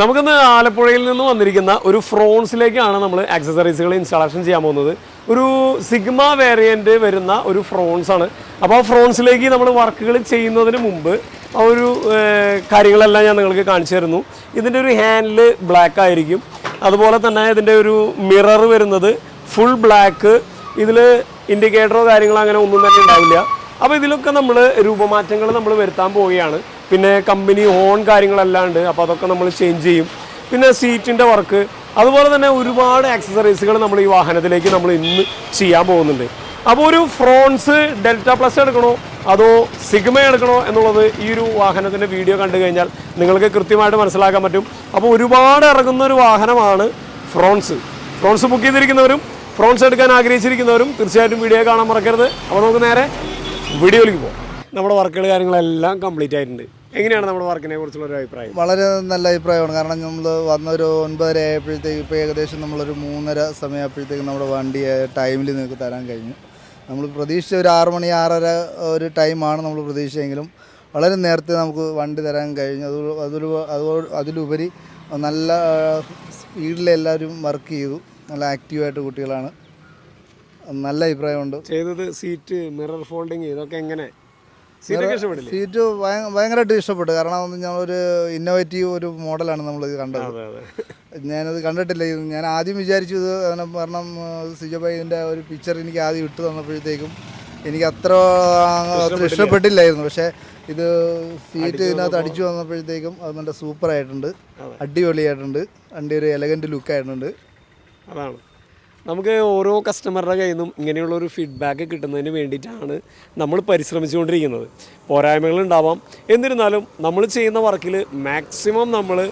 നമുക്കിന്ന് ആലപ്പുഴയിൽ നിന്ന് വന്നിരിക്കുന്ന ഒരു ഫ്രോൺസിലേക്കാണ് നമ്മൾ ആക്സസറീസുകൾ ഇൻസ്റ്റാളേഷൻ ചെയ്യാൻ പോകുന്നത്. ഒരു സിഗ്മ വേരിയന്റ് വരുന്ന ഒരു ഫ്രോൺസ് ആണ് അപ്പോൾ ആ ഫ്രോൺസിലേക്ക് നമ്മൾ വർക്കുകൾ ചെയ്യുന്നതിന് മുമ്പ് ആ ഒരു കാര്യങ്ങളെല്ലാം ഞാൻ നിങ്ങൾക്ക് കാണിച്ചു തരുന്നു. ഇതിന്റെ ഒരു ഹാൻഡിൽ ബ്ലാക്ക് ആയിരിക്കും. അതുപോലെ തന്നെ ഇതിന്റെ ഒരു മിറർ വരുന്നത് ഫുൾ ബ്ലാക്ക് ഇതിൽ ഇൻഡിക്കേറ്ററോ കാര്യങ്ങളോ അങ്ങനെ ഒന്നും തന്നെ ഉണ്ടാവില്ല. അപ്പോൾ ഇതിലൊക്കെ നമ്മൾ രൂപമാറ്റങ്ങൾ നമ്മൾ വരുത്താൻ പോവുകയാണ്. പിന്നെ കമ്പനി ഹോൺ കാര്യങ്ങളല്ലാണ്ട് അപ്പോൾ അതൊക്കെ നമ്മൾ ചേഞ്ച് ചെയ്യും. പിന്നെ സീറ്റിന്റെ വർക്ക് അതുപോലെ തന്നെ ഒരുപാട് ആക്സസറീസുകൾ നമ്മൾ ഈ വാഹനത്തിലേക്ക് നമ്മൾ ഇന്ന് ചെയ്യാൻ പോകുന്നുണ്ട്. അപ്പോൾ ഒരു ഫ്രോൺസ് ഡെൽറ്റ പ്ലസ് എടുക്കണോ? അതോ സിഗ്മ എടുക്കണോ? എന്നുള്ളത് ഈ ഒരു വാഹനത്തിന്റെ വീഡിയോ കണ്ടു കഴിഞ്ഞാൽ നിങ്ങൾക്ക് കൃത്യമായിട്ട് മനസ്സിലാക്കാൻ പറ്റും. അപ്പോൾ ഒരുപാട് ഇറങ്ങുന്ന ഒരു വാഹനമാണ് ഫ്രോൺസ് ഫ്രോൺസ് ബുക്ക് ചെയ്തിരിക്കുന്നവരും ഫ്രോൺസ് എടുക്കാൻ ആഗ്രഹിച്ചിരിക്കുന്നവരും തീർച്ചയായിട്ടും വീഡിയോ കാണാൻ മറക്കരുത്. അപ്പോൾ നമുക്ക് നേരെ വീഡിയോയിലേക്ക് പോകാം നമ്മുടെ വർക്കുകൾ കാര്യങ്ങളെല്ലാം കംപ്ലീറ്റ് ആയിട്ടുണ്ട്. എങ്ങനെയാണ് നമ്മുടെ വർക്കിനെ കുറിച്ചുള്ള ഒരു അഭിപ്രായം? വളരെ നല്ല അഭിപ്രായമാണ്. കാരണം നമ്മൾ വന്നൊരു ഒൻപതര ആയപ്പോഴത്തേക്ക് ഇപ്പോൾ ഏകദേശം നമ്മളൊരു മൂന്നര സമയമായപ്പോഴത്തേക്ക് നമ്മുടെ വണ്ടി ടൈമിൽ നിങ്ങൾക്ക് തരാൻ കഴിഞ്ഞു. നമ്മൾ പ്രതീക്ഷിച്ച ഒരു ആറ് മണി ആറര ഒരു ടൈമാണ് നമ്മൾ പ്രതീക്ഷിച്ചെങ്കിലും വളരെ നേരത്തെ നമുക്ക് വണ്ടി തരാൻ കഴിഞ്ഞു. അത് അതൊരു അതോ- അതിലുപരി നല്ല സ്പീഡിൽ എല്ലാവരും വർക്ക് ചെയ്തു. നല്ല ആക്റ്റീവായിട്ട് കുട്ടികളാണ്. നല്ല അഭിപ്രായമുണ്ട്. ചെയ്തത് സീറ്റ് മിറർ ഫോൾഡിങ് ഇതൊക്കെ എങ്ങനെ? സീറ്റ് ഭയ- ഭയങ്കരമായിട്ട് ഇഷ്ടപ്പെട്ടു. കാരണം ഞങ്ങളൊരു ഇന്നോവേറ്റീവ് ഒരു മോഡലാണ് നമ്മൾ കണ്ടത്. അതെ അതെ. ഞാനത് കണ്ടിട്ടില്ല. ഞാൻ ആദ്യം വിചാരിച്ചു ഇത് അങ്ങനെ കാരണം സിജോബായി ഇതിന്റെ ഒരു പിക്ചർ എനിക്ക് ആദ്യം ഇട്ട് തന്നപ്പോഴത്തേക്കും എനിക്ക് അത്ര അത്ര ഇഷ്ടപ്പെട്ടില്ലായിരുന്നു. പക്ഷേ ഇത് സീറ്റ് ഇതിനകത്ത് അടിച്ചു വന്നപ്പോഴത്തേക്കും അത് നല്ല സൂപ്പറായിട്ടുണ്ട് അടിപൊളിയായിട്ടുണ്ട്. വണ്ടി ഒരു എലഗന്റ് ലുക്കായിട്ടുണ്ട് അതാണ്. നമുക്ക് ഓരോ കസ്റ്റമറുടെ കയ്യിൽ നിന്നും ഇങ്ങനെയുള്ള ഒരു ഫീഡ്ബാക്ക് കിട്ടുന്നതിന് വേണ്ടിയിട്ടാണ് നമ്മൾ പരിശ്രമിച്ചുകൊണ്ടിരിക്കുന്നത്. പോരായ്മകൾ ഉണ്ടാവാം എന്നിരുന്നാലും നമ്മൾ ചെയ്യുന്ന വർക്കിൽ മാക്സിമം നമ്മൾ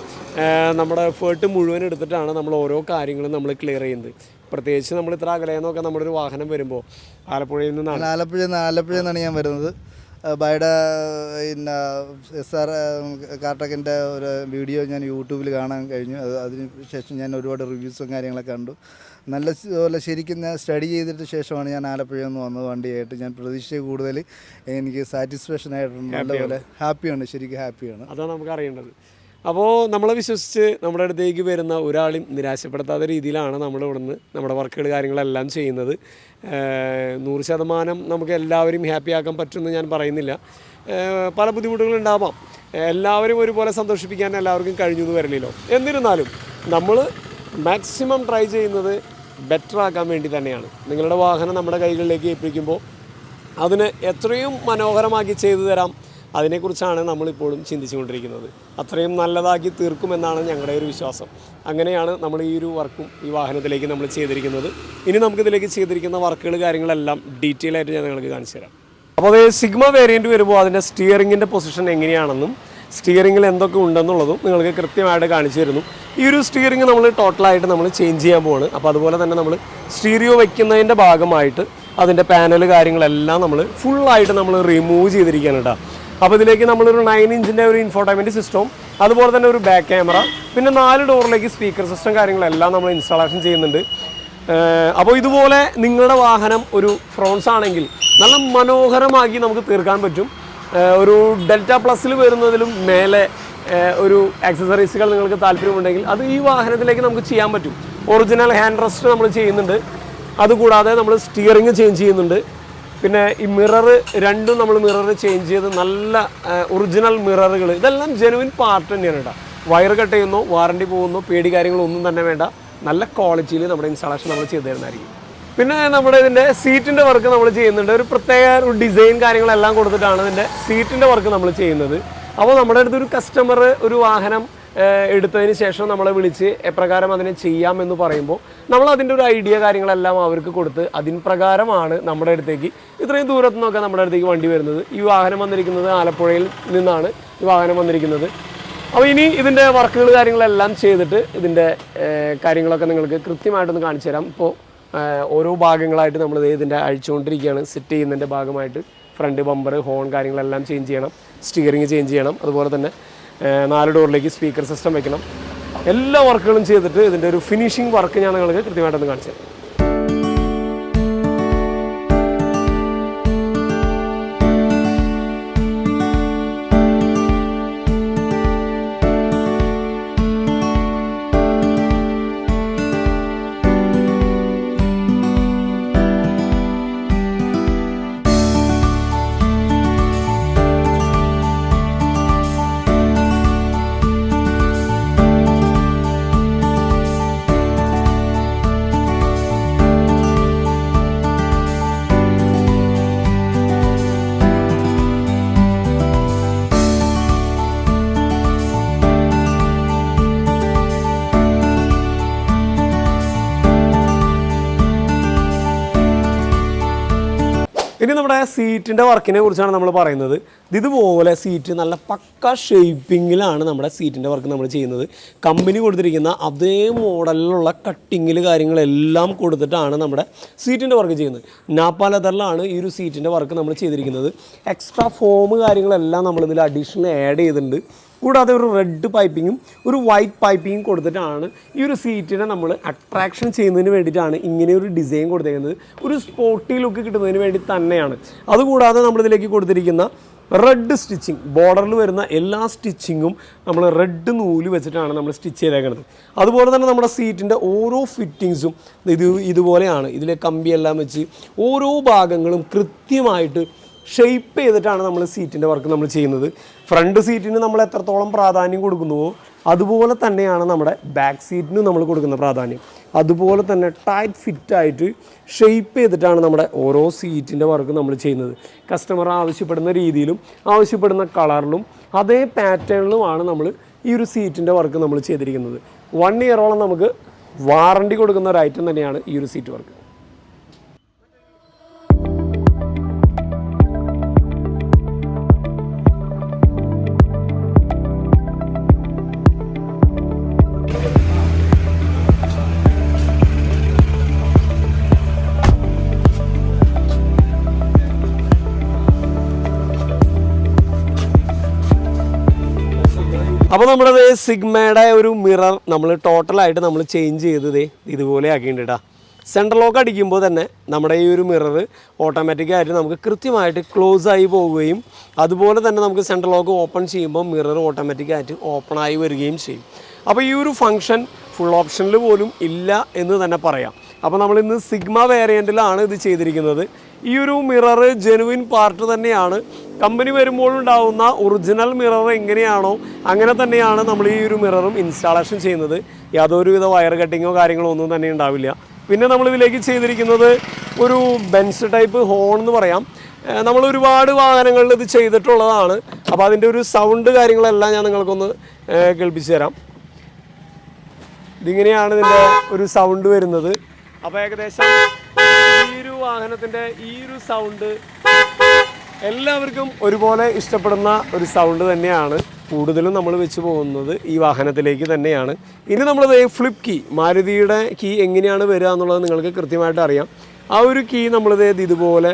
നമ്മുടെ എഫേർട്ട് മുഴുവൻ എടുത്തിട്ടാണ് നമ്മൾ ഓരോ കാര്യങ്ങളും നമ്മൾ ക്ലിയർ ചെയ്യുന്നത്. പ്രത്യേകിച്ച് നമ്മൾ ഇത്ര അകലെന്നൊക്കെ നമ്മുടെ ഒരു വാഹനം വരുമ്പോൾ ആലപ്പുഴയിൽ നിന്നാണ്. ആലപ്പുഴ ആലപ്പുഴ ആലപ്പുഴയിൽ നിന്നാണ് ഞാൻ വരുന്നത്. ബൈഡ പിന്നെ എസ് ആർ കാർട്ടക്കിന്റെ ഒരു വീഡിയോ ഞാൻ യൂട്യൂബിൽ കാണാൻ കഴിഞ്ഞു. അത് അതിന് ശേഷം ഞാൻ ഒരുപാട് റിവ്യൂസും കാര്യങ്ങളൊക്കെ കണ്ടു. നല്ല പോലെ ശരിക്കും ഞാൻ സ്റ്റഡി ചെയ്തിട്ട് ശേഷമാണ് ഞാൻ ആലപ്പുഴയിൽ നിന്ന് വന്നത് വണ്ടിയായിട്ട്. ഞാൻ പ്രതീക്ഷിച്ച കൂടുതൽ എനിക്ക് സാറ്റിസ്ഫാക്ഷൻ ആയിട്ടുണ്ട്. നല്ലപോലെ ഹാപ്പിയാണ് ശരിക്കും ഹാപ്പിയാണ് അതാണ് നമുക്ക് അറിയേണ്ടത്. അപ്പോൾ നമ്മളെ വിശ്വസിച്ച് നമ്മുടെ അടുത്തേക്ക് വരുന്ന ഒരാളും നിരാശപ്പെടുത്താത്ത രീതിയിലാണ് നമ്മൾ ഇവിടുന്ന് നമ്മുടെ വർക്കുകൾ കാര്യങ്ങളെല്ലാം ചെയ്യുന്നത്. നൂറ് ശതമാനം നമുക്ക് എല്ലാവരും ഹാപ്പി ആക്കാൻ പറ്റുമെന്ന് ഞാൻ പറയുന്നില്ല. പല ബുദ്ധിമുട്ടുകളും ഉണ്ടാവാം. എല്ലാവരും ഒരുപോലെ സന്തോഷിപ്പിക്കാൻ എല്ലാവർക്കും കഴിഞ്ഞു എന്ന് വരില്ലല്ലോ. എന്നിരുന്നാലും നമ്മൾ മാക്സിമം ട്രൈ ചെയ്യുന്നത് ബെറ്റർ ആക്കാൻ വേണ്ടി തന്നെയാണ്. നിങ്ങളുടെ വാഹനം നമ്മുടെ കൈകളിലേക്ക് ഏൽപ്പിക്കുമ്പോൾ അതിന് എത്രയും മനോഹരമാക്കി ചെയ്തു തരാം. അതിനെക്കുറിച്ചാണ് നമ്മളിപ്പോഴും ചിന്തിച്ചുകൊണ്ടിരിക്കുന്നത്. അത്രയും നല്ലതാക്കി തീർക്കുമെന്നാണ് ഞങ്ങളുടെ ഒരു വിശ്വാസം. അങ്ങനെയാണ് നമ്മൾ ഈ ഒരു വർക്കും ഈ വാഹനത്തിലേക്ക് നമ്മൾ ചെയ്തിരിക്കുന്നത്. ഇനി നമുക്കിതിലേക്ക് ചെയ്തിരിക്കുന്ന വർക്കുകൾ കാര്യങ്ങളെല്ലാം ഡീറ്റെയിൽ ആയിട്ട് ഞാൻ നിങ്ങൾക്ക് കാണിച്ചു തരാം. അപ്പോൾ അത് സിഗ്മ വേരിയന്റ് വരുമ്പോൾ അതിന്റെ സ്റ്റിയറിങ്ങിന്റെ പൊസിഷൻ എങ്ങനെയാണെന്നും സ്റ്റിയറിങ്ങിൽ എന്തൊക്കെ ഉണ്ടെന്നുള്ളതും നിങ്ങൾക്ക് കൃത്യമായിട്ട് കാണിച്ചു തരുന്നു. ഈ ഒരു സ്റ്റിയറിംഗ് നമ്മൾ ടോട്ടലായിട്ട് നമ്മൾ ചേഞ്ച് ചെയ്യാൻ പോവാണ്. അപ്പോൾ അതുപോലെ തന്നെ നമ്മൾ സ്റ്റീരിയോ വയ്ക്കുന്നതിന്റെ ഭാഗമായിട്ട് അതിന്റെ പാനൽ കാര്യങ്ങളെല്ലാം നമ്മൾ ഫുള്ളായിട്ട് നമ്മൾ റിമൂവ് ചെയ്തിരിക്കുകയാണ് കേട്ടോ. അപ്പോൾ ഇതിലേക്ക് നമ്മളൊരു നയൻ ഇഞ്ചിന്റെ ഒരു ഇൻഫോർട്ടൈൻമെന്റ് സിസ്റ്റവും അതുപോലെ തന്നെ ഒരു ബാക്ക് ക്യാമറ പിന്നെ നാല് ഡോറിലേക്ക് സ്പീക്കർ സിസ്റ്റം കാര്യങ്ങളെല്ലാം നമ്മൾ ഇൻസ്റ്റാളേഷൻ ചെയ്യുന്നുണ്ട്. അപ്പോൾ ഇതുപോലെ നിങ്ങളുടെ വാഹനം ഒരു ഫ്രോൺസ് ആണെങ്കിൽ നല്ല മനോഹരമാക്കി നമുക്ക് തീർക്കാൻ പറ്റും. ഒരു ഡെൽറ്റ പ്ലസ്സിൽ വരുന്നതിലും മേലെ ഒരു ആക്സസറീസുകൾ നിങ്ങൾക്ക് താല്പര്യമുണ്ടെങ്കിൽ അത് ഈ വാഹനത്തിലേക്ക് നമുക്ക് ചെയ്യാൻ പറ്റും. ഒറിജിനൽ ഹാൻഡ് റെസ്റ്റ് നമ്മൾ ചെയ്യുന്നുണ്ട്. അതുകൂടാതെ നമ്മൾ സ്റ്റിയറിങ് ചേഞ്ച് ചെയ്യുന്നുണ്ട്. പിന്നെ ഈ മിറർ രണ്ടും നമ്മൾ മിറർ ചേഞ്ച് ചെയ്ത് നല്ല ഒറിജിനൽ മിററുകൾ ഇതെല്ലാം ജെനുവിൻ പാർട്ട് തന്നെയാണ് കേട്ടോ. വയർ കട്ട് ചെയ്യുന്നു വാറണ്ടി പോകുന്നു പേടി കാര്യങ്ങളൊന്നും തന്നെ വേണ്ട. നല്ല ക്വാളിറ്റിയിൽ നമ്മുടെ ഇൻസ്റ്റാളേഷൻ നമ്മൾ ചെയ്തു തരുന്നതായിരിക്കും. പിന്നെ നമ്മുടെ ഇതിന്റെ സീറ്റിന്റെ വർക്ക് നമ്മൾ ചെയ്യുന്നുണ്ട്. ഒരു പ്രത്യേക ഒരു ഡിസൈൻ കാര്യങ്ങളെല്ലാം കൊടുത്തിട്ടാണ് ഇതിന്റെ സീറ്റിന്റെ വർക്ക് നമ്മൾ ചെയ്യുന്നത്. അപ്പോൾ നമ്മുടെ അടുത്ത് ഒരു കസ്റ്റമർ ഒരു വാഹനം എടുത്തതിന് ശേഷം നമ്മളെ വിളിച്ച് എപ്രകാരം അതിനെ ചെയ്യാമെന്ന് പറയുമ്പോൾ നമ്മൾ അതിന്റെ ഒരു ഐഡിയ കാര്യങ്ങളെല്ലാം അവർക്ക് കൊടുത്ത് അതിന് പ്രകാരമാണ് നമ്മുടെ അടുത്തേക്ക് ഇത്രയും ദൂരത്തു നിന്നൊക്കെ നമ്മുടെ അടുത്തേക്ക് വണ്ടി വരുന്നത്. ഈ വാഹനം വന്നിരിക്കുന്നത് ആലപ്പുഴയിൽ നിന്നാണ് ഈ വാഹനം വന്നിരിക്കുന്നത്. അപ്പോൾ ഇനി ഇതിന്റെ വർക്കുകൾ കാര്യങ്ങളെല്ലാം ചെയ്തിട്ട് ഇതിന്റെ കാര്യങ്ങളൊക്കെ നിങ്ങൾക്ക് കൃത്യമായിട്ടൊന്ന് കാണിച്ചു തരാം. ഇപ്പോൾ ഓരോ ഭാഗങ്ങളായിട്ട് നമ്മൾ ഇതിന്റെ അഴിച്ചുകൊണ്ടിരിക്കുകയാണ്. സെറ്റ് ചെയ്യുന്നതിന്റെ ഭാഗമായിട്ട് ഫ്രണ്ട് ബമ്പർ ഹോൺ കാര്യങ്ങളെല്ലാം ചേഞ്ച് ചെയ്യണം. സ്റ്റിയറിങ് ചേഞ്ച് ചെയ്യണം. അതുപോലെ തന്നെ നാല് ഡോറിലേക്ക് സ്പീക്കർ സിസ്റ്റം വെക്കണം. എല്ലാ വർക്കുകളും ചെയ്തിട്ട് ഇതിന്റെ ഒരു ഫിനിഷിംഗ് വർക്ക് ഞാൻ നിങ്ങൾക്ക് കൃത്യമായിട്ടൊന്ന് കാണിച്ചു തരാം. നമ്മുടെ സീറ്റിന്റെ വർക്കിനെ കുറിച്ചാണ് നമ്മൾ പറയുന്നത്. ഇതുപോലെ സീറ്റ് നല്ല പക്ക ഷേപ്പിങ്ങിലാണ് നമ്മുടെ സീറ്റിന്റെ വർക്ക് നമ്മൾ ചെയ്യുന്നത്. കമ്പനി കൊടുത്തിരിക്കുന്ന അതേ മോഡലിലുള്ള കട്ടിങ്ങിൽ കാര്യങ്ങളെല്ലാം കൊടുത്തിട്ടാണ് നമ്മുടെ സീറ്റിന്റെ വർക്ക് ചെയ്യുന്നത്. നാപ്പ ലെതറിലാണ് ഈ ഒരു സീറ്റിന്റെ വർക്ക് നമ്മൾ ചെയ്തിരിക്കുന്നത്. എക്സ്ട്രാ ഫോം കാര്യങ്ങളെല്ലാം നമ്മളിതിൽ അഡീഷണൽ ആഡ് ചെയ്തിട്ടുണ്ട്. കൂടാതെ ഒരു റെഡ് പൈപ്പിങ്ങും ഒരു വൈറ്റ് പൈപ്പിങ്ങും കൊടുത്തിട്ടാണ് ഈ ഒരു സീറ്റിനെ നമ്മൾ അട്രാക്ഷൻ ചെയ്യുന്നതിന് വേണ്ടിയിട്ടാണ് ഇങ്ങനെ ഒരു ഡിസൈൻ കൊടുത്തേക്കുന്നത്. ഒരു സ്പോട്ടി ലുക്ക് കിട്ടുന്നതിന് വേണ്ടി തന്നെയാണ്. അതുകൂടാതെ നമ്മളിതിലേക്ക് കൊടുത്തിരിക്കുന്ന റെഡ് സ്റ്റിച്ചിങ് ബോർഡറിൽ വരുന്ന എല്ലാ സ്റ്റിച്ചിങ്ങും നമ്മൾ റെഡ് നൂൽ വെച്ചിട്ടാണ് നമ്മൾ സ്റ്റിച്ച് ചെയ്തേക്കുന്നത് അതുപോലെ തന്നെ നമ്മുടെ സീറ്റിന്റെ ഓരോ ഫിറ്റിങ്സും ഇത് ഇതുപോലെയാണ്. ഇതിലെ കമ്പിയെല്ലാം വെച്ച് ഓരോ ഭാഗങ്ങളും കൃത്യമായിട്ട് ഷെയ്പ്പ് ചെയ്തിട്ടാണ് നമ്മൾ സീറ്റിന്റെ വർക്ക് നമ്മൾ ചെയ്യുന്നത്. ഫ്രണ്ട് സീറ്റിന് നമ്മൾ എത്രത്തോളം പ്രാധാന്യം കൊടുക്കുന്നുവോ അതുപോലെ തന്നെയാണ് നമ്മുടെ ബാക്ക് സീറ്റിനും നമ്മൾ കൊടുക്കുന്ന പ്രാധാന്യം. അതുപോലെ തന്നെ ടൈറ്റ് ഫിറ്റായിട്ട് ഷെയ്പ്പ് ചെയ്തിട്ടാണ് നമ്മുടെ ഓരോ സീറ്റിന്റെ വർക്ക് നമ്മൾ ചെയ്യുന്നത്. കസ്റ്റമർ ആവശ്യപ്പെടുന്ന രീതിയിലും ആവശ്യപ്പെടുന്ന കളറിലും അതേ പാറ്റേണിലുമാണ് നമ്മൾ ഈ ഒരു സീറ്റിന്റെ വർക്ക് നമ്മൾ ചെയ്തിരിക്കുന്നത്. വൺ ഇയറോളം നമുക്ക് വാറണ്ടി കൊടുക്കുന്ന ഒരു ഐറ്റം തന്നെയാണ് ഈ ഒരു സീറ്റ് വർക്ക് നമ്മുടെ സിഗ്മയുടെ ഒരു മിറർ നമ്മൾ ടോട്ടലായിട്ട് നമ്മൾ ചേഞ്ച് ചെയ്തത് ഇതുപോലെ ആക്കിയിട്ടുണ്ട് കേട്ടോ സെൻട്രൽ ലോക്ക് അടിക്കുമ്പോൾ തന്നെ നമ്മുടെ ഈ ഒരു മിറർ ഓട്ടോമാറ്റിക്കായിട്ട് നമുക്ക് കൃത്യമായിട്ട് ക്ലോസ് ആയി പോവുകയും അതുപോലെ തന്നെ നമുക്ക് സെൻട്രൽ ലോക്ക് ഓപ്പൺ ചെയ്യുമ്പോൾ മിറർ ഓട്ടോമാറ്റിക്കായിട്ട് ഓപ്പൺ ആയി വരികയും ചെയ്യും. അപ്പോൾ ഈ ഒരു ഫംഗ്ഷൻ ഫുൾ ഓപ്ഷനിൽ പോലും ഇല്ല എന്ന് തന്നെ പറയാം. അപ്പോൾ നമ്മൾ ഇന്ന് സിഗ്മ വേരിയന്റിലാണ് ഇത് ചെയ്തിരിക്കുന്നത്. ഈ ഒരു മിറർ ജെനുവിൻ പാർട്ട് തന്നെയാണ് കമ്പനി വരുമ്പോഴുണ്ടാവുന്ന ഒറിജിനൽ മിറർ എങ്ങനെയാണോ അങ്ങനെ തന്നെയാണ് നമ്മൾ ഈ ഒരു മിററും ഇൻസ്റ്റാളേഷൻ ചെയ്യുന്നത്. യാതൊരുവിധ വയർ കട്ടിങ്ങോ കാര്യങ്ങളോ ഒന്നും തന്നെ ഉണ്ടാവില്ല. പിന്നെ നമ്മൾ ഇതിലേക്ക് ചെയ്തിരിക്കുന്നത് ഒരു ബെൻസ് ടൈപ്പ് ഹോൺ എന്ന് പറയാം. നമ്മൾ ഒരുപാട് വാഹനങ്ങളിൽ ഇത് ചെയ്തിട്ടുള്ളതാണ്. അപ്പോൾ അതിന്റെ ഒരു സൗണ്ട് കാര്യങ്ങളെല്ലാം ഞാൻ നിങ്ങൾക്കൊന്ന് കേൾപ്പിച്ചു തരാം. ഇതിങ്ങനെയാണ് ഇതിന്റെ ഒരു സൗണ്ട് വരുന്നത്. അപ്പോൾ ഏകദേശം ഈ ഒരു വാഹനത്തിന്റെ ഈ ഒരു സൗണ്ട് എല്ലാവർക്കും ഒരുപോലെ ഇഷ്ടപ്പെടുന്ന ഒരു സൗണ്ട് തന്നെയാണ് കൂടുതലും നമ്മൾ വെച്ച് പോകുന്നത് ഈ വാഹനത്തിലേക്ക് തന്നെയാണ്. ഇനി നമ്മളത് ഫ്ലിപ്പ് കീ മാരുതിയുടെ കീ എങ്ങനെയാണ് വരിക എന്നുള്ളത് നിങ്ങൾക്ക് കൃത്യമായിട്ട് അറിയാം. ആ ഒരു കീ നമ്മളിത് ഇതുപോലെ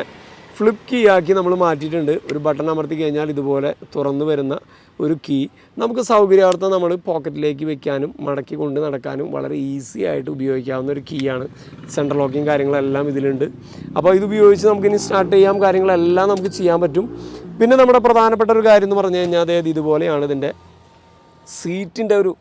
ഫ്ലിപ്പ് കീ ആക്കി നമ്മൾ മാറ്റിയിട്ടുണ്ട്. ഒരു ബട്ടൺ അമർത്തി കഴിഞ്ഞാൽ ഇതുപോലെ തുറന്നു വരുന്ന ഒരു കീ നമുക്ക് സൗകര്യാർത്ഥം നമ്മൾ പോക്കറ്റിലേക്ക് വെക്കാനും മടക്കി കൊണ്ട് നടക്കാനും വളരെ ഈസി ആയിട്ട് ഉപയോഗിക്കാവുന്ന ഒരു കീ ആണ്. സെൻട്രൽ ലോക്കിങ് കാര്യങ്ങളെല്ലാം ഇതിലുണ്ട്. അപ്പോൾ ഇത് ഉപയോഗിച്ച് നമുക്ക് ഇനി സ്റ്റാർട്ട് ചെയ്യാം. കാര്യങ്ങളെല്ലാം നമുക്ക് ചെയ്യാൻ പറ്റും. പിന്നെ നമ്മുടെ പ്രധാനപ്പെട്ട ഒരു കാര്യം എന്ന് പറഞ്ഞു കഴിഞ്ഞാൽ അതായത് ഇതുപോലെയാണ് ഇതിന്റെ സീറ്റിന്റെ ഒരു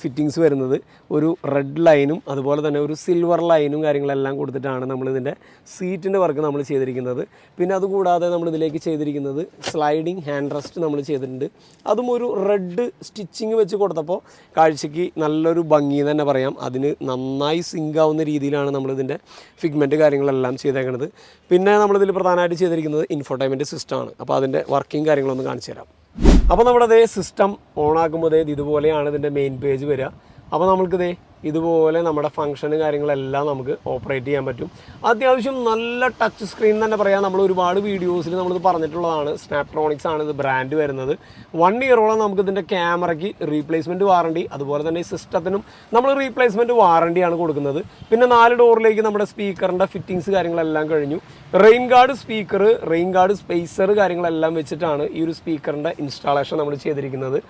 ഫിറ്റിങ്സ് വരുന്നത്. ഒരു റെഡ് ലൈനും അതുപോലെ തന്നെ ഒരു സിൽവർ ലൈനും കാര്യങ്ങളെല്ലാം കൊടുത്തിട്ടാണ് നമ്മളിതിന്റെ സീറ്റിന്റെ വർക്ക് നമ്മൾ ചെയ്തിരിക്കുന്നത്. പിന്നെ അതുകൂടാതെ നമ്മളിതിലേക്ക് ചെയ്തിരിക്കുന്നത് സ്ലൈഡിങ് ഹാൻഡ് റെസ്റ്റ് നമ്മൾ ചെയ്തിട്ടുണ്ട്. അതും ഒരു റെഡ് സ്റ്റിച്ചിങ് വെച്ച് കൊടുത്തപ്പോൾ കാഴ്ചയ്ക്ക് നല്ലൊരു ഭംഗി തന്നെ പറയാം. അതിന് നന്നായി സിങ്ക് ആവുന്ന രീതിയിലാണ് നമ്മളിതിന്റെ ഫിഗ്മെന്റ് കാര്യങ്ങളെല്ലാം ചെയ്തേക്കുന്നത് പിന്നെ നമ്മളിതിൽ പ്രധാനമായിട്ട് ചെയ്തിരിക്കുന്നത് ഇൻഫോർട്ടൈൻമെന്റ് സിസ്റ്റമാണ് അപ്പോൾ അതിന്റെ വർക്കിംഗ് കാര്യങ്ങളൊന്ന് കാണിച്ചു തരാം അപ്പോൾ നമ്മുടെ അതേ സിസ്റ്റം ഓൺ ആക്കുമ്പോൾ ഇതുപോലെയാണ് ഇതിന്റെ മെയിൻ പേജ് വരിക. അപ്പോൾ നമുക്കിതേ ഇതുപോലെ നമ്മുടെ ഫംഗ്ഷനും കാര്യങ്ങളെല്ലാം നമുക്ക് ഓപ്പറേറ്റ് ചെയ്യാൻ പറ്റും. അത്യാവശ്യം നല്ല ടച്ച് സ്ക്രീൻ തന്നെ പറയാം. നമ്മൾ ഒരുപാട് വീഡിയോസിൽ നമ്മളിത് പറഞ്ഞിട്ടുള്ളതാണ്. സ്നാപ്ട്രോണിക്സ് ആണ് ഇത് ബ്രാൻഡ് വരുന്നത്. വൺ ഇയറോളം നമുക്ക് ഇതിന്റെ ക്യാമറയ്ക്ക് റീപ്ലേസ്മെന്റ് വാറണ്ടി അതുപോലെ തന്നെ ഈ സിസ്റ്റത്തിനും നമ്മൾ റീപ്ലേസ്മെന്റ് വാറണ്ടിയാണ് കൊടുക്കുന്നത്. പിന്നെ നാല് ഡോറിലേക്ക് നമ്മുടെ സ്പീക്കറിന്റെ ഫിറ്റിങ്സ് കാര്യങ്ങളെല്ലാം കഴിഞ്ഞു. Rain guard speaker rain guard spacer കാര്യങ്ങളെല്ലാം വെച്ചിട്ടാണ് ഈ ഒരു സ്പീക്കറിന്റെ ഇൻസ്റ്റാളേഷൻ നമ്മൾ ചെയ്തിരിക്കുന്നത്.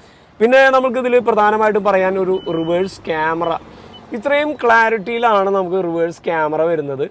പിന്നെ നമുക്കിതിൽ പ്രധാനമായിട്ടും പറയാൻ ഒരു റിവേഴ്സ് ക്യാമറ ഇത്രയും ക്ലാരിറ്റിയിലാണ് നമുക്ക് റിവേഴ്സ് ക്യാമറ വരുന്നത്.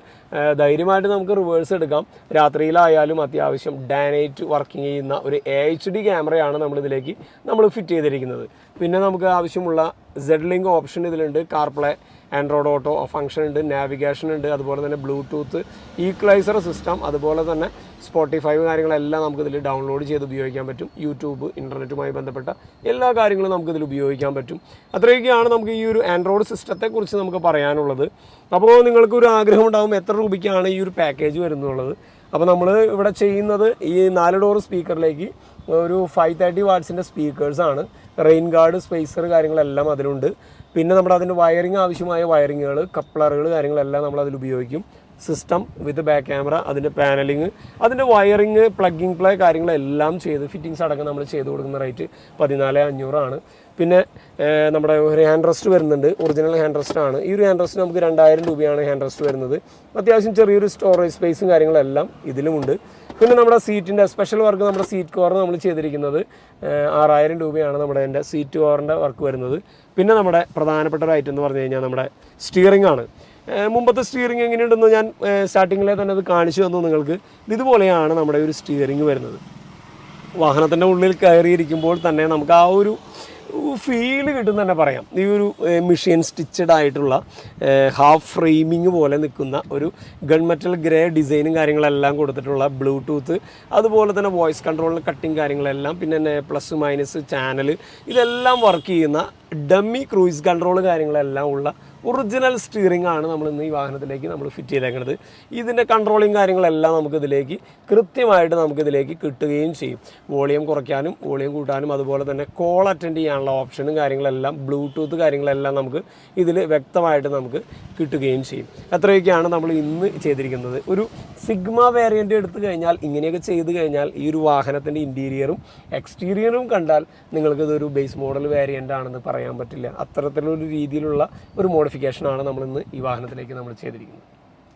ധൈര്യമായിട്ട് നമുക്ക് റിവേഴ്സ് എടുക്കാം. രാത്രിയിലായാലും അത്യാവശ്യം ഡാനേറ്റ് വർക്കിംഗ് ചെയ്യുന്ന ഒരു എ എച്ച് ഡി ക്യാമറയാണ് നമ്മളിതിലേക്ക് നമ്മൾ ഫിറ്റ് ചെയ്തിരിക്കുന്നത്. പിന്നെ നമുക്ക് ആവശ്യമുള്ള സെഡ് ലിങ്ക് ഓപ്ഷൻ ഇതിലുണ്ട് കാർപ്ലേ ആൻഡ്രോയിഡ് ഓട്ടോ ഫംഗ്ഷൻ ഉണ്ട്. നാവിഗേഷൻ ഉണ്ട്. അതുപോലെ തന്നെ ബ്ലൂടൂത്ത് ഈക്വലൈസർ സിസ്റ്റം അതുപോലെ തന്നെ സ്പോട്ടിഫൈ കാര്യങ്ങളെല്ലാം നമുക്ക് ഇതിൽ ഡൗൺലോഡ് ചെയ്ത് ഉപയോഗിക്കാൻ പറ്റും. യൂട്യൂബ് ഇന്റർനെറ്റുമായി ബന്ധപ്പെട്ട എല്ലാ കാര്യങ്ങളും നമുക്ക് ഇതിൽ ഉപയോഗിക്കാൻ പറ്റും. അത്രയൊക്കെയാണ് നമുക്ക് ഈ ഒരു ആൻഡ്രോയിഡ് സിസ്റ്റത്തെക്കുറിച്ച് നമുക്ക് പറയാനുള്ളത്. അപ്പോൾ നിങ്ങൾക്ക് ഒരു ആഗ്രഹം ഉണ്ടാകും എത്ര രൂപയ്ക്കാണ് ഈ ഒരു പാക്കേജ് വരുന്നുള്ളത്. അപ്പോൾ നമ്മൾ ഇവിടെ ചെയ്യുന്നത് ഈ നാല് ഡോർ സ്പീക്കറിലേക്ക് ഒരു ഫൈവ് തേർട്ടി വാട്ട്സിന്റെ സ്പീക്കേഴ്സാണ് റെയിൻ ഗാർഡ് സ്പേസർ കാര്യങ്ങളെല്ലാം അതിലുണ്ട്. പിന്നെ നമ്മുടെ അതിന്റെ വയറിംഗ് ആവശ്യമായ വയറിങ്ങുകൾ കപ്ലറുകൾ കാര്യങ്ങളെല്ലാം നമ്മൾ അതിൽ ഉപയോഗിക്കും. സിസ്റ്റം വിത്ത് ബാക്ക് ക്യാമറ അതിന്റെ പാനലിങ് അതിന്റെ വയറിങ് പ്ലഗിങ് പ്ലേ കാര്യങ്ങളെല്ലാം ചെയ്ത് ഫിറ്റിങ്സ് അടക്കം നമ്മൾ ചെയ്ത് കൊടുക്കുന്ന റേറ്റ് പതിനാല് അഞ്ഞൂറാണ് പിന്നെ നമ്മുടെ ഒരു ഹാൻഡ് റെസ്റ്റ് വരുന്നുണ്ട്. ഒറിജിനൽ ഹാൻഡ് റെസ്റ്റ് ആണ്. ഈ ഒരു ഹാൻഡ് റെസ്റ്റ് നമുക്ക് രണ്ടായിരം രൂപയാണ് ഹാൻഡ് റെസ്റ്റ് വരുന്നത്. അത്യാവശ്യം ചെറിയൊരു സ്റ്റോറേജ് സ്പേസും കാര്യങ്ങളെല്ലാം ഇതിലുമുണ്ട്. പിന്നെ നമ്മുടെ സീറ്റിന്റെ സ്പെഷ്യൽ വർക്ക് നമ്മുടെ സീറ്റ് കവർ നമ്മൾ ചെയ്തിരിക്കുന്നത് ആറായിരം രൂപയാണ് നമ്മുടെ എന്റെ സീറ്റ് കവറിന്റെ വർക്ക് വരുന്നത്. പിന്നെ നമ്മുടെ പ്രധാനപ്പെട്ട ഒരു ഐറ്റം എന്ന് പറഞ്ഞു കഴിഞ്ഞാൽ നമ്മുടെ സ്റ്റിയറിംഗ് ആണ്. മുമ്പത്തെ സ്റ്റിയറിംഗ് എങ്ങനെയുണ്ടെന്ന് ഞാൻ സ്റ്റാർട്ടിങ്ങിലെ തന്നെ അത് കാണിച്ചു തന്നു നിങ്ങൾക്ക്. ഇതുപോലെയാണ് നമ്മുടെ ഒരു സ്റ്റിയറിംഗ് വരുന്നത്. വാഹനത്തിന്റെ ഉള്ളിൽ കയറിയിരിക്കുമ്പോൾ തന്നെ നമുക്ക് ആ ഒരു ഫീൽ കിട്ടുന്ന തന്നെ പറയാം. ഈ ഒരു മെഷീൻ സ്റ്റിച്ചഡ് ആയിട്ടുള്ള ഹാഫ് ഫ്രെയിമിങ് പോലെ നിൽക്കുന്ന ഒരു ഗൺമെറ്റൽ ഗ്രേ ഡിസൈനും കാര്യങ്ങളെല്ലാം കൊടുത്തിട്ടുള്ള ബ്ലൂടൂത്ത് അതുപോലെ തന്നെ വോയിസ് കൺട്രോളിന് കട്ടിങ് കാര്യങ്ങളെല്ലാം പിന്നെ പ്ലസ് മൈനസ് ചാനൽ ഇതെല്ലാം വർക്ക് ചെയ്യുന്ന ഡമ്മി ക്രൂയിസ് കൺട്രോൾ കാര്യങ്ങളെല്ലാം ഉള്ള ഒറിജിനൽ സ്റ്റിയറിംഗ് ആണ് നമ്മൾ ഇന്ന് ഈ വാഹനത്തിലേക്ക് നമ്മൾ ഫിറ്റ് ചെയ്തേക്കുന്നത് ഇതിന്റെ കൺട്രോളിങ് കാര്യങ്ങളെല്ലാം നമുക്ക് ഇതിലേക്ക് കൃത്യമായിട്ട് നമുക്ക് ഇതിലേക്ക് കിട്ടുകയും ചെയ്യും. വോളിയം കുറയ്ക്കാനും വോളിയം കൂട്ടാനും അതുപോലെ തന്നെ കോൾ അറ്റൻഡ് ചെയ്യാനുള്ള ഓപ്ഷനും കാര്യങ്ങളെല്ലാം ബ്ലൂടൂത്ത് കാര്യങ്ങളെല്ലാം നമുക്ക് ഇതിൽ വ്യക്തമായിട്ട് നമുക്ക് കിട്ടുകയും ചെയ്യും. അത്രയൊക്കെയാണ് നമ്മൾ ഇന്ന് ചെയ്തിരിക്കുന്നത്. ഒരു സിഗ്മ വേരിയന്റ് എടുത്തു കഴിഞ്ഞാൽ ഇങ്ങനെയൊക്കെ ചെയ്ത് കഴിഞ്ഞാൽ ഈ ഒരു വാഹനത്തിന്റെ ഇന്റീരിയറും എക്സ്റ്റീരിയറും കണ്ടാൽ നിങ്ങൾക്കിതൊരു ബേസ് മോഡൽ വേരിയന്റ് ആണെന്ന് പറയാൻ പറ്റില്ല. അത്തരത്തിലൊരു രീതിയിലുള്ള ഒരു മോഡിഫിക്കേഷനാണ് നമ്മൾ ഇന്ന് ഈ വാഹനത്തിലേക്ക് നമ്മൾ ചെയ്തിരിക്കുന്നത്.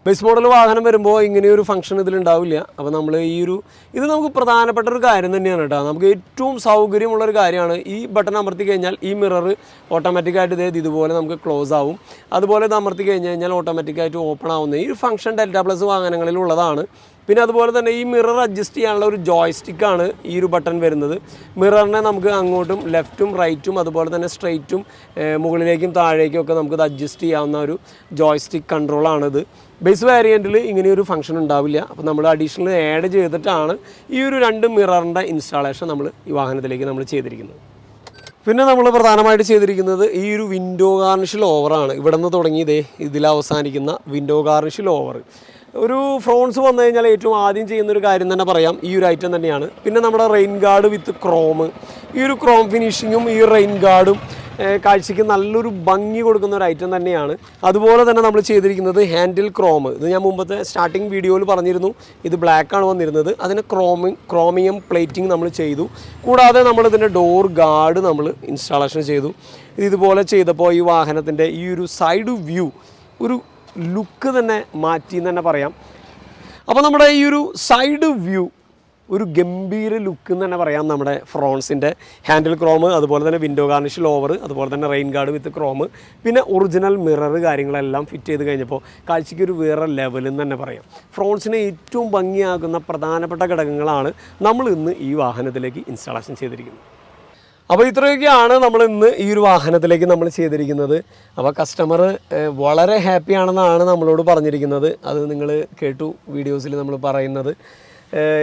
ബേസ് മോഡൽ വാഹനം വരുമ്പോൾ ഇങ്ങനെയൊരു ഫംഗ്ഷൻ ഇതിലുണ്ടാവില്ല അപ്പോൾ നമ്മൾ ഈ ഒരു ഇത് നമുക്ക് പ്രധാനപ്പെട്ട ഒരു കാര്യം തന്നെയാണ് കേട്ടോ. നമുക്ക് ഏറ്റവും സൗകര്യമുള്ള ഒരു കാര്യമാണ് ഈ ബട്ടൺ അമർത്തി കഴിഞ്ഞാൽ ഈ മിറർ ഓട്ടോമാറ്റിക്കായിട്ട് ഇതേ ഇതുപോലെ നമുക്ക് ക്ലോസ് ആവും. അതുപോലെ ഇത് അമർത്തി കഴിഞ്ഞ് കഴിഞ്ഞാൽ ഓട്ടോമാറ്റിക്കായിട്ട് ഓപ്പൺ ആവുന്ന ഈ ഒരു ഫംഗ്ഷൻ ഡെൽറ്റ പ്ലസ് വാഹനങ്ങളിൽ ഉള്ളതാണ്. പിന്നെ അതുപോലെ തന്നെ ഈ മിറർ അഡ്ജസ്റ്റ് ചെയ്യാനുള്ള ഒരു ജോയ്സ്റ്റിക്കാണ് ഈ ഒരു ബട്ടൺ വരുന്നത്. മിററിനെ നമുക്ക് അങ്ങോട്ടും ലെഫ്റ്റും റൈറ്റും അതുപോലെ തന്നെ സ്ട്രെയിറ്റും മുകളിലേക്കും താഴേക്കും ഒക്കെ നമുക്കിത് അഡ്ജസ്റ്റ് ചെയ്യാവുന്ന ഒരു ജോയ്സ്റ്റിക് കൺട്രോളാണിത് ബേസ് വേരിയന്റിൽ ഇങ്ങനെ ഒരു ഫംഗ്ഷൻ ഉണ്ടാവില്ല. അപ്പോൾ നമ്മൾ അഡീഷണൽ ആഡ് ചെയ്തിട്ടാണ് ഈ ഒരു രണ്ട് മിററിന്റെ ഇൻസ്റ്റാളേഷൻ നമ്മൾ ഈ വാഹനത്തിലേക്ക് നമ്മൾ ചെയ്തിരിക്കുന്നത്. പിന്നെ നമ്മൾ പ്രധാനമായിട്ട് ചെയ്തിരിക്കുന്നത് ഈ ഒരു വിൻഡോ ഗാർണിഷ് ലോവറാണ് ഇവിടെ നിന്ന് തുടങ്ങിയതേ ഇതിൽ അവസാനിക്കുന്ന വിൻഡോ ഗാർണിഷ് ഓവർ ഒരു ഫ്രോൺസ് വന്നു കഴിഞ്ഞാൽ ഏറ്റവും ആദ്യം ചെയ്യുന്ന ഒരു കാര്യം തന്നെ പറയാം. ഈ ഒരു ഐറ്റം തന്നെയാണ്. പിന്നെ നമ്മുടെ റെയിൻ ഗാർഡ് വിത്ത് ക്രോം ഈ ഒരു ക്രോം ഫിനിഷിങ്ങും ഈ റെയിൻ ഗാർഡും കാഴ്ചയ്ക്ക് നല്ലൊരു ഭംഗി കൊടുക്കുന്ന ഒരു ഐറ്റം തന്നെയാണ്. അതുപോലെ തന്നെ നമ്മൾ ചെയ്തിരിക്കുന്നത് ഹാൻഡിൽ ക്രോം ഇത് ഞാൻ മുമ്പത്തെ സ്റ്റാർട്ടിങ് വീഡിയോയിൽ പറഞ്ഞിരുന്നു. ഇത് ബ്ലാക്ക് ആണ് വന്നിരുന്നത്. അതിന് ക്രോമിങ് ക്രോമിയം പ്ലേറ്റിംഗ് നമ്മൾ ചെയ്തു. കൂടാതെ നമ്മൾ ഇതിന്റെ ഡോർ ഗാർഡ് നമ്മൾ ഇൻസ്റ്റാളേഷൻ ചെയ്തു. ഇത് ഇതുപോലെ ചെയ്തപ്പോൾ ഈ വാഹനത്തിന്റെ ഈ ഒരു സൈഡ് വ്യൂ ഒരു ലുക്ക് തന്നെ മാറ്റി എന്ന് തന്നെ പറയാം. അപ്പോൾ നമ്മുടെ ഈ ഒരു സൈഡ് വ്യൂ ഒരു ഗംഭീര ലുക്ക് എന്ന് തന്നെ പറയാം നമ്മുടെ ഫ്രോൺസിന്റെ. ഹാൻഡിൽ ക്രോം അതുപോലെ തന്നെ വിൻഡോ ഗാർണിഷ് ലോവർ അതുപോലെ തന്നെ റെയിൻ ഗാർഡ് വിത്ത് ക്രോം പിന്നെ ഒറിജിനൽ മിറർ കാര്യങ്ങളെല്ലാം ഫിറ്റ് ചെയ്ത് കഴിഞ്ഞപ്പോൾ കാഴ്ചയ്ക്ക് ഒരു വേറെ ലെവലെന്ന് തന്നെ പറയാം. ഫ്രോൺസിനെ ഏറ്റവും ഭംഗിയാകുന്ന പ്രധാനപ്പെട്ട ഘടകങ്ങളാണ് നമ്മൾ ഇന്ന് ഈ വാഹനത്തിലേക്ക് ഇൻസ്റ്റാളേഷൻ ചെയ്തിരിക്കുന്നത്. അപ്പോൾ ഇത്രയൊക്കെയാണ് നമ്മൾ ഇന്ന് ഈ ഒരു വാഹനത്തിലേക്ക് നമ്മൾ ചെയ്തിരിക്കുന്നത്. അപ്പോൾ കസ്റ്റമർ വളരെ ഹാപ്പിയാണെന്നാണ് നമ്മളോട് പറഞ്ഞിരിക്കുന്നത്. അത് നിങ്ങൾ കേട്ടു വീഡിയോസിൽ നമ്മൾ പറയുന്നത്.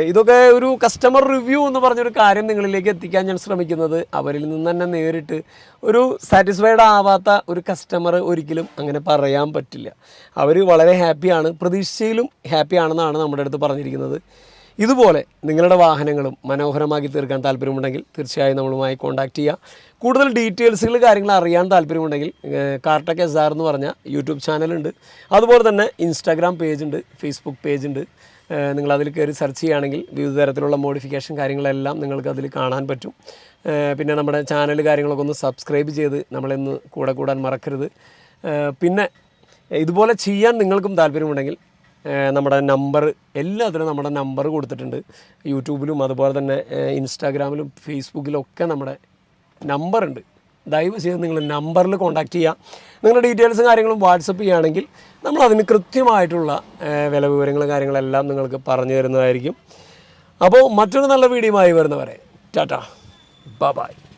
ഇതൊക്കെ ഒരു കസ്റ്റമർ റിവ്യൂ എന്ന് പറഞ്ഞൊരു കാര്യം നിങ്ങളിലേക്ക് എത്തിക്കാൻ ഞാൻ ശ്രമിക്കുന്നത്. അവരിൽ നിന്ന് തന്നെ നേരിട്ട് ഒരു സാറ്റിസ്ഫൈഡ് ആവാത്ത ഒരു കസ്റ്റമർ ഒരിക്കലും അങ്ങനെ പറയാൻ പറ്റില്ല. അവർ വളരെ ഹാപ്പിയാണ് പ്രതീക്ഷയിലും ഹാപ്പിയാണെന്നാണ് നമ്മുടെ അടുത്ത് പറഞ്ഞിരിക്കുന്നത്. ഇതുപോലെ നിങ്ങളുടെ വാഹനങ്ങളും മനോഹരമാക്കി തീർക്കാൻ താല്പര്യമുണ്ടെങ്കിൽ തീർച്ചയായും നമ്മളുമായി കോൺടാക്റ്റ് ചെയ്യുക കൂടുതൽ ഡീറ്റെയിൽസുകൾ കാര്യങ്ങൾ അറിയാൻ താല്പര്യമുണ്ടെങ്കിൽ കാർട്ടക് എസ് ആർ എന്ന് പറഞ്ഞ യൂട്യൂബ് ചാനലുണ്ട് അതുപോലെ തന്നെ ഇൻസ്റ്റാഗ്രാം പേജുണ്ട് ഫേസ്ബുക്ക് പേജുണ്ട് നിങ്ങൾ അതിൽ കയറി സെർച്ച് ചെയ്യുകയാണെങ്കിൽ വിവിധ തരത്തിലുള്ള മോഡിഫിക്കേഷൻ കാര്യങ്ങളെല്ലാം നിങ്ങൾക്ക് അതിൽ കാണാൻ പറ്റും. പിന്നെ നമ്മുടെ ചാനൽ കാര്യങ്ങളൊക്കെ ഒന്ന് സബ്സ്ക്രൈബ് ചെയ്ത് നമ്മളെന്ന് കൂടെ കൂടാൻ മറക്കരുത്. പിന്നെ ഇതുപോലെ ചെയ്യാൻ നിങ്ങൾക്കും താല്പര്യമുണ്ടെങ്കിൽ നമ്മുടെ നമ്പർ എല്ലാത്തിനും നമ്മുടെ നമ്പർ കൊടുത്തിട്ടുണ്ട്. യൂട്യൂബിലും അതുപോലെ തന്നെ ഇൻസ്റ്റാഗ്രാമിലും ഫേസ്ബുക്കിലും ഒക്കെ നമ്മുടെ നമ്പറുണ്ട് ദയവ് ചെയ്ത് നിങ്ങൾ നമ്പറിൽ കോൺടാക്റ്റ് ചെയ്യുക നിങ്ങളുടെ ഡീറ്റെയിൽസും കാര്യങ്ങളും വാട്സപ്പ് ചെയ്യുകയാണെങ്കിൽ നമ്മൾ അതിന് കൃത്യമായിട്ടുള്ള വില വിവരങ്ങളും കാര്യങ്ങളെല്ലാം നിങ്ങൾക്ക് പറഞ്ഞു തരുന്നതായിരിക്കും. അപ്പോൾ മറ്റൊരു നല്ല വീഡിയോ വീഡിയോയുമായി വരുന്നവരെ ടാറ്റ. ബൈ